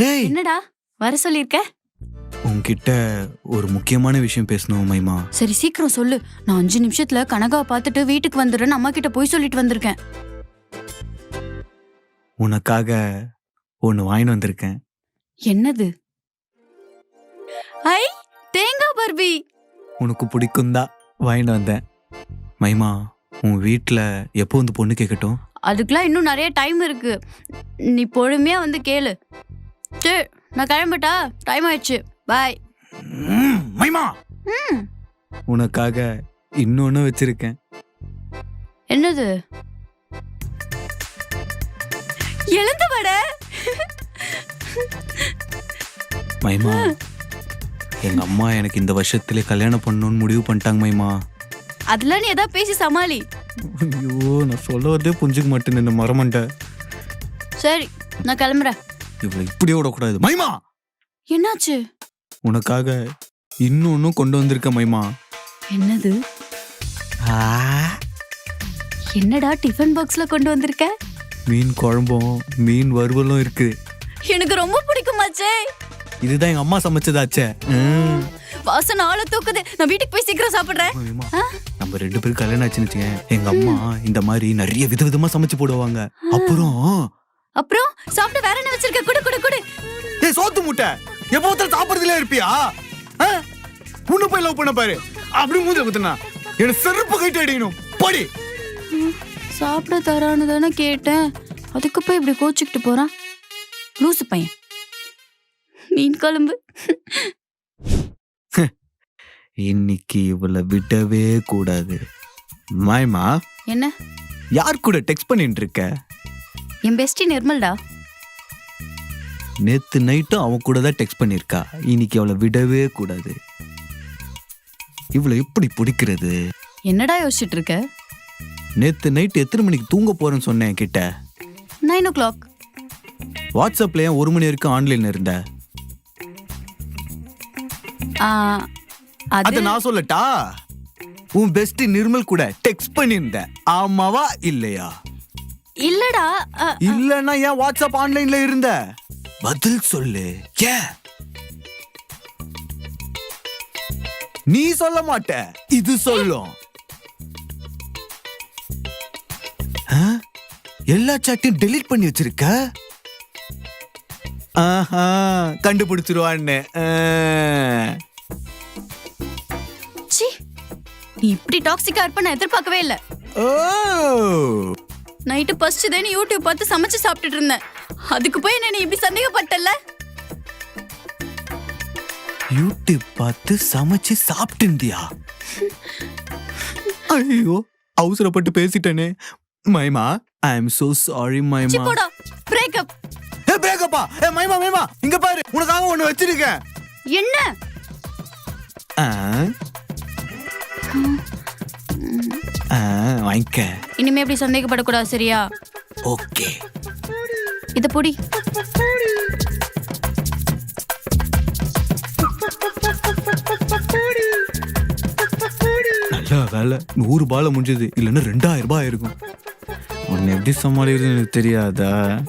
ஏய். என்னடா? வர சொல்லிருக்க? உன்கிட்ட ஒரு முக்கியமான விஷயம் பேசணும் மைமா. சரி சீக்கிரம் சொல்லு. நான் அஞ்சு நிமிஷத்துல கனகாவை பார்த்துட்டு வீட்டுக்கு வந்துடுறேன்னு அம்மா கிட்ட போய் சொல்லிட்டு வந்திருக்கேன். உனக்காக ஒன்னு வாங்கிட்டு வந்திருக்கேன். என்னது? ஐ தேங்காய் பர்பி. உனக்கு பிடிக்கும் தான் வாங்கிட்டு வந்தேன். மைமா உன் வீட்டில் எப்போ வந்து பொண்ணு கேட்கட்டும்? அதுக்கெல்லாம் இன்னும் நிறைய டைம் இருக்கு. நீ பொறுமையா வந்து கேளு. சரி நான் கிளம்பட்டா டைம் ஆயிடுச்சு. பாய் மைமா. ம். உனக்காக இன்னொன்னு வச்சிருக்கேன். என்னது? எழுந்து வட. மைமா எங்க அம்மா எனக்கு இந்த வருஷத்துல கல்யாணம் பண்ணணும்னு முடிவு பண்ணிட்டாங்க மைமா. அதெல்லாம் நீ ஏதாவது பேசி சமாளி. ஐயோ நான் சொல்ல வரதே புரிஞ்சுக்க மாட்டேன் இந்த மரமண்ட சரி நான் கிளம்புறேன். இவளை. இப்படியே விடக்கூடாது மைமா! என்னாச்சு? உனக்காக இன்னொன்னும் கொண்டு வந்திருக்க மைமா. என்னது? என்னடா டிஃபன் பாக்ஸ்ல கொண்டு வந்திருக்க? மீன் குழம்பும் மீன் வறுவலும் இருக்கு. எனக்கு ரொம்ப பிடிக்குமாச்சே. இதுதான் எங்க அம்மா சமைச்சதாச்சே. வாசனை ஆள தூக்குது. நான் வீட்டுக்கு போய் சீக்கிரம் சாப்பிடுறேன்? நம்ம ரெண்டு பேரும் கல்யாணம் ஆச்சுன்னு. எங்க அம்மா இந்த மாதிரி நிறைய விதவிதமா சமைச்சு போடுவாங்க. அப்புறம் அப்புறம் சாப்பிட்டு வேற என்ன வச்சிருக்க? குடு குடு குடு. ஏய் சோத்து முட்டை. எப்போ ஒருத்தர் சாப்பிடுறதுல இருப்பியா? உன்னை போய் லவ் பண்ண பாரு. அப்படி மூஞ்ச குத்துனா. எனக்கு செருப்பு கைட்டு அடிக்கணும். படி. சாப்பிட தரான்னு தானே கேட்டேன். அதுக்கு போய் இப்படி கோச்சிக்கிட்டு போறான்? லூசு பையன். மீன் குழம்பு. இன்னைக்கு இவளை விடவே கூடாது. மாயமா என்ன? யார் கூட டெக்ஸ்ட் பண்ணிட்டு இருக்க? என் பெஸ்டி நிர்மல்டா. நேத்து நைட்டும் அவன் கூட தான் டெக்ஸ்ட் பண்ணிருக்கா இன்னைக்கு அவளை விடவே கூடாது. இவளை எப்படி பிடிக்கிறது? என்னடா யோசிச்சுட்டு இருக்க? நேத்து நைட் எத்தனை மணிக்கு தூங்க போறேன்னு சொன்னேன் கிட்ட நைன் ஓ கிளாக் வாட்ஸ்அப்ல ஏன் ஒரு மணி வரைக்கும் ஆன்லைன்ல இருந்த? அது அத நான் சொல்லட்டா? உன் பெஸ்ட் நிர்மல் கூட டெக்ஸ்ட் பண்ணியிருந்த ஆமாவா இல்லையா? இல்லடா இல்லன்னா ஏன் வாட்ஸ்அப் ஆன்லைன்ல இருந்த? பதில் சொல்லு. ஏன் நீ சொல்ல மாட்ட. இது சொல்லும்? எல்லா சாட்டையும் டெலீட் பண்ணி வச்சிருக்க? ஆஹா கண்டுபிடிச்சிருவான்னு. இப்படி டாக்ஸிக்கா இருப்ப நான் எதிர்பார்க்கவே இல்ல. ஓ. நைட்டு பசிச்சுதேன்னு யூடியூப் பார்த்து சமைச்சு சாப்பிட்டுட்டு இருந்தேன். அதுக்கு போய் என்ன இப்படி சந்தேகப்பட்டல யூடியூப் பார்த்து சமைச்சு சாப்பிட்டுந்தியா ஐயோ அவசரப்பட்டு பேசிட்டேனே. மைமா ஐ அம் சோ சாரி மைமா. போடா பிரேக்கப் ஏ பிரேக்கப்பா ஏ மைமா மைமா இங்க பாரு உனக்காக ஒண்ணு வச்சிருக்கேன். என்ன? வாங்கிக்க. இனிமே இப்படி சந்தேகப்படக்கூடாது சரியா? ஓகே. இத பொடி. நல்ல வேலை. நூறு பால முடிஞ்சது. இல்லைன்னா ரெண்டாயிரம் ரூபாய் ஆயிருக்கும். உன்னை எப்படி சமாளிக்கிறது எனக்கு தெரியாதா?